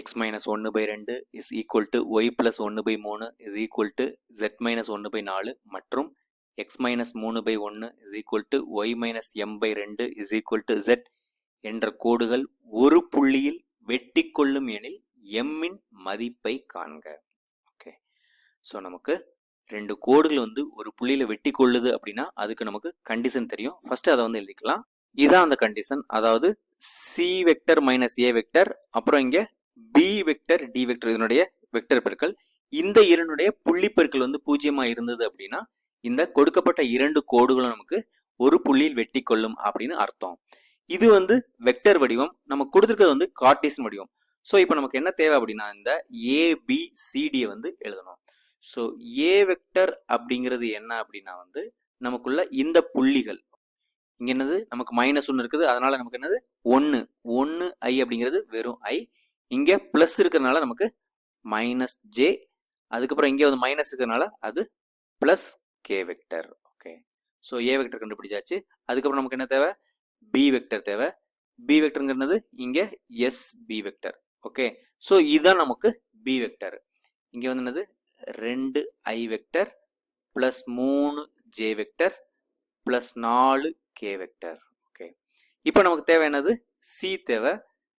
X minus ஒன்று by ரெண்டு is equal to Y plus ஒன்று பை மூணு is equal to Z minus ஒன்று பை நாலு மற்றும் எக்ஸ் மைனஸ் மூணு பை ஒன்று is equal to Y minus M by ரெண்டு இஸ் ஈக்குவல் டு ஜெட் என்ற கோடுகள் ஒரு புள்ளியில் வெட்டி கொள்ளும் எனில் எம்மின் மதிப்பை காண்க. ஓகே ஸோ நமக்கு ரெண்டு கோடுகள் வந்து ஒரு புள்ளியில் வெட்டி கொள்ளுது அப்படின்னா அதுக்கு நமக்கு கண்டிஷன் தெரியும். ஃபர்ஸ்ட் அதை வந்து எழுதிக்கலாம். இதான் அந்த கண்டிஷன் அதாவது C vector minus A vector அப்புறம் இங்கே பி வெக்டர் டி வெக்டர் இதனுடைய வெக்டர் பெருக்கள் இந்த இரண்டுடைய புள்ளி பெருக்கள் வந்து பூஜ்ஜியமா இருந்தது அப்படின்னா இந்த கொடுக்கப்பட்ட இரண்டு கோடுகளும் நமக்கு ஒரு புள்ளியில் வெட்டி கொள்ளும் அப்படின்னு அர்த்தம். இது வந்து வெக்டர் வடிவம். நம்ம கொடுத்துருக்கிறது வந்து கார்டீசன் வடிவம். ஸோ இப்போ நமக்கு என்ன தேவை அப்படின்னா இந்த ஏபிசிடியை வந்து எழுதணும். ஸோ ஏ வெக்டர் அப்படிங்கிறது என்ன அப்படின்னா வந்து நமக்குள்ள இந்த புள்ளிகள். இங்க என்னது? நமக்கு மைனஸ் ஒன்று இருக்குது. அதனால நமக்கு என்னது? ஒன்று ஒன்று ஐ அப்படிங்கிறது வெறும் ஐ இங்கே ப்ளஸ் இருக்கிறதுனால நமக்கு மைனஸ் ஜே அதுக்கப்புறம் இங்கே வந்து மைனஸ் இருக்கிறதுனால அது plus K vector okay so A vector கண்டுபிடிச்சாச்சு. அதுக்கப்புறம் நமக்கு என்ன தேவை? பி வெக்டர் தேவை. பி வெக்டருங்கிறது இங்கே S B vector okay so இதுதான் நமக்கு பி வெக்டர் இங்கே வந்து என்னது? ரெண்டு ஐ வெக்டர் ப்ளஸ் மூணு ஜே வெக்டர் ப்ளஸ் நாலு கே வெக்டர் ஓகே இப்போ நமக்கு தேவை என்னது? சி தேவை.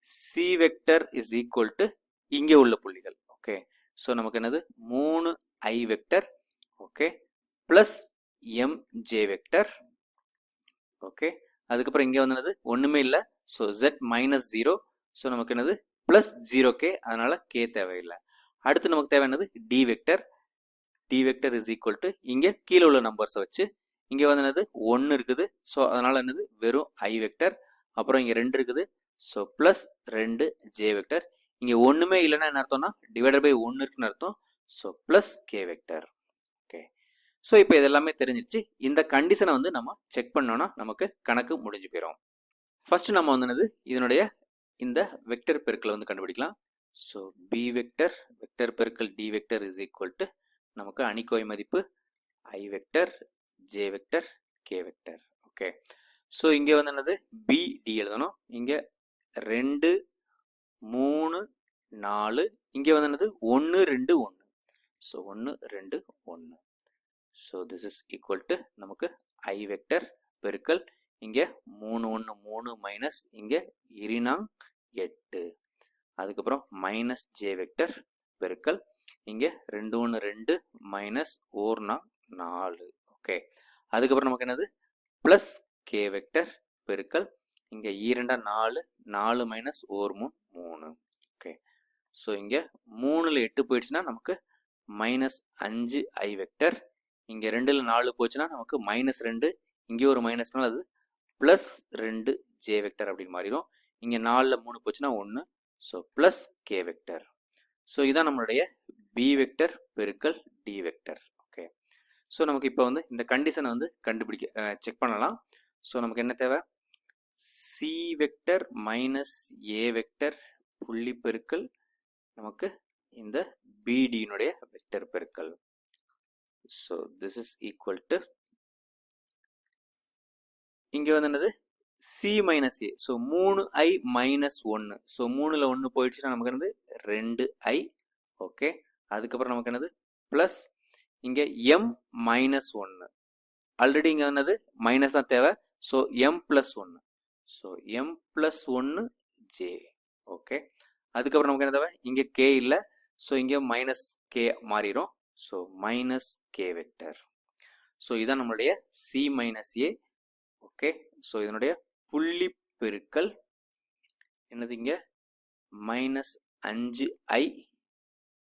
C vector is equal to இங்கே உள்ள புள்ளிகள். ஓகே ஸோ நமக்கு என்னது? மூணு I vector okay plus M J vector okay அதுக்கப்புறம் இங்கே வந்து என்னது? ஒன்றுமே இல்லை. So Z minus zero so நமக்கு என்னது? ப்ளஸ் ஜீரோ கே அதனால கே தேவையில்லை. அடுத்து நமக்கு தேவையானது D vector D vector is equal to இங்கே கீழே உள்ள நம்பர்ஸை வச்சு இங்கே வந்து என்னது? ஒன்று இருக்குது. ஸோ அதனால என்னது? வெறும் ஐ வெக்டர் அப்புறம் இங்கே ரெண்டு இருக்குது. ஸோ ப்ளஸ் ரெண்டு ஜே வெக்டர் இங்கே ஒன்றுமே இல்லைன்னா என்ன அர்த்தம்னா டிவைடட் பை ஒன்று இருக்குன்னு அர்த்தம். So plus K vector okay so இப்போ இதெல்லாமே தெரிஞ்சிருச்சு. இந்த கண்டிஷனை வந்து நம்ம செக் பண்ணோம்னா நமக்கு கணக்கு முடிஞ்சு போயிடும் ஃபர்ஸ்ட் நம்ம வந்து என்னது? இதனுடைய இந்த வெக்டர் பெருக்களை வந்து கண்டுபிடிக்கலாம். ஸோ பி வெக்டர் வெக்டர் பெருக்கல் D vector is equal to நமக்கு அணிக்கோய் மதிப்பு I vector J vector K vector okay so இங்கே வந்து என்னது? பி எழுதணும். இங்கே ரெண்டு மூணு நாலு. இங்கே வந்து என்னது? ஒன்று ரெண்டு ஒன்று ஸோ ஒன்று ரெண்டு ஒன்று so this is equal to நமக்கு ஐ வெக்டர் பெருக்கல். இங்கே மூணு ஒன்று மூணு மைனஸ் இங்கே இரினாங் எட்டு. அதுக்கப்புறம் மைனஸ் ஜே வெக்டர் பெருக்கல். இங்கே ரெண்டு ஒன்று ரெண்டு மைனஸ் ஓர்னா நாலு. ஓகே அதுக்கப்புறம் நமக்கு என்னது? ப்ளஸ் கே வெக்டர் பெருக்கல். இங்கே ஈரெண்டா நாலு நாலு மைனஸ் ஓர் மூணு மூணு. ஓகே ஸோ இங்கே மூணில் எட்டு போயிடுச்சுன்னா நமக்கு மைனஸ் அஞ்சு ஐ வெக்டர் இங்கே ரெண்டில் நாலு போச்சுன்னா நமக்கு மைனஸ் ரெண்டு. இங்கே ஒரு மைனஸ்னால அது ப்ளஸ் ரெண்டு ஜே வெக்டர் அப்படின்னு மாறிடும். இங்கே நாலில் மூணு போச்சுன்னா ஒன்று so plus K vector so இதான் நம்மளுடைய பி வெக்டர் பெருக்கல் டி வெக்டர் ஓகே ஸோ நமக்கு இப்போ வந்து இந்த கண்டிஷனை வந்து கண்டுபிடிக்க செக் பண்ணலாம். ஸோ நமக்கு என்ன தேவை? C vector minus A vector புள்ளி பெருக்கல் நமக்கு இந்த பிடியினுடைய வெக்டர் பெருக்கல். So this is equal to இங்கே வந்து என்னது? சி மைனஸ் ஏ ஸோ மூணு ஐ மைனஸ் ஒன்று ஸோ மூணில் ஒன்று போயிடுச்சுன்னா நமக்கு என்னது? ரெண்டு ஐ ஓகே அதுக்கப்புறம் நமக்கு என்னது? ப்ளஸ் இங்கே எம் மைனஸ் ஒன்று ஆல்ரெடி இங்கே என்னது? மைனஸ் தான் தேவை. ஸோ எம் ப்ளஸ் ஒன்று ஸோ எம் ப்ளஸ் ஒன்று ஜே ஓகே அதுக்கப்புறம் நமக்கு என்ன தேவை? இங்கே கே இல்லை. ஸோ இங்கே மைனஸ் கே மாறிடும் so minus K vector so இதான் நம்மளுடைய C minus A okay so இதனுடைய புள்ளி பெருக்கல் என்னது இங்கே? மைனஸ் அஞ்சு ஐ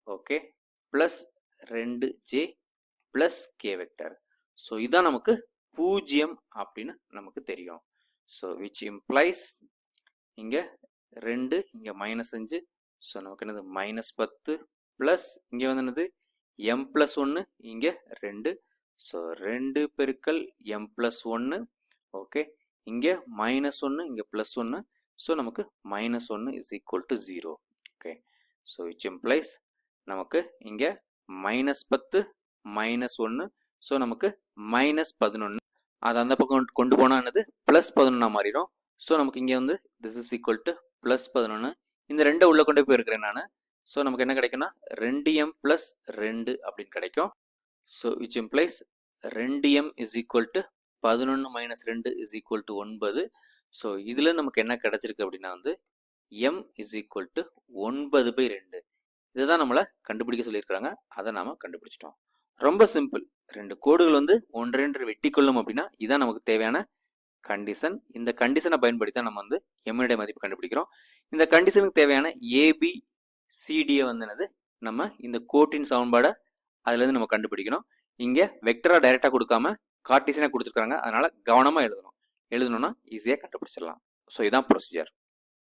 ஓகே ப்ளஸ் ரெண்டு J plus K vector so இதான் நமக்கு பூஜ்ஜியம் அப்படின்னு நமக்கு தெரியும். ஸோ விச் இம்ப்ளைஸ் இங்கே ரெண்டு இங்கே மைனஸ் அஞ்சு. ஸோ நமக்கு என்னது? மைனஸ் பத்து ப்ளஸ் இங்கே வந்து என்னது? எம் ப்ளஸ் ஒன்று இங்கே ரெண்டு. ஸோ ரெண்டு பெருக்கல் எம் ப்ளஸ் ஒன்று ஓகே இங்கே மைனஸ் ஒன்று இங்கே ப்ளஸ் ஒன்று ஸோ நமக்கு மைனஸ் ஒன்று is equal to zero okay so which implies நமக்கு இங்கே மைனஸ் பத்து மைனஸ் ஒன்று ஸோ நமக்கு மைனஸ் பதினொன்று அது அந்த பக்கம் கொண்டு போனால் என்னது? ப்ளஸ் பதினொன்றா மாறிடும். ஸோ நமக்கு இங்கே வந்து this is equal to plus பதினொன்று இந்த ரெண்டை உள்ளே கொண்டு போய் இருக்கிறேன் நான். ஸோ நமக்கு என்ன கிடைக்கும்னா ரெண்டு எம் ப்ளஸ் ரெண்டு அப்படின்னு கிடைக்கும். ஸோ விச் இம்ப்ளைஸ் ரெண்டு எம் இஸ் ஈக்குவல் டு பதினொன்று மைனஸ் ரெண்டு இஸ் ஈக்குவல் டு ஒன்பது. ஸோ இதில் நமக்கு என்ன கிடைச்சிருக்கு அப்படின்னா வந்து எம் இஸ் ஈக்குவல் டு ஒன்பது பை ரெண்டு. இதை தான் நம்மளை கண்டுபிடிக்க சொல்லியிருக்கிறாங்க. அதை நாம் கண்டுபிடிச்சிட்டோம். ரொம்ப சிம்பிள் ரெண்டு கோடுகள் வந்து ஒன்றென்று வெட்டி கொள்ளும் அப்படின்னா இதான் நமக்கு தேவையான கண்டிஷன் இந்த கண்டிஷனை பயன்படுத்தி தான் நம்ம வந்து எம்னுடைய மதிப்பு கண்டுபிடிக்கிறோம். இந்த கண்டிஷனுக்கு தேவையான ஏபி சிடியை வந்து என்னது? நம்ம இந்த கோட்டின் சமன்பாடை அதுலேருந்து நம்ம கண்டுபிடிக்கணும். இங்கே வெக்டரா டைரெக்டாக கொடுக்காம கார்டிசனாக கொடுத்துருக்காங்க. அதனால கவனமாக எழுதணும். எழுதணும்னா ஈஸியாக கண்டுபிடிச்சிடலாம். ஸோ இதுதான் ப்ரொசீஜர்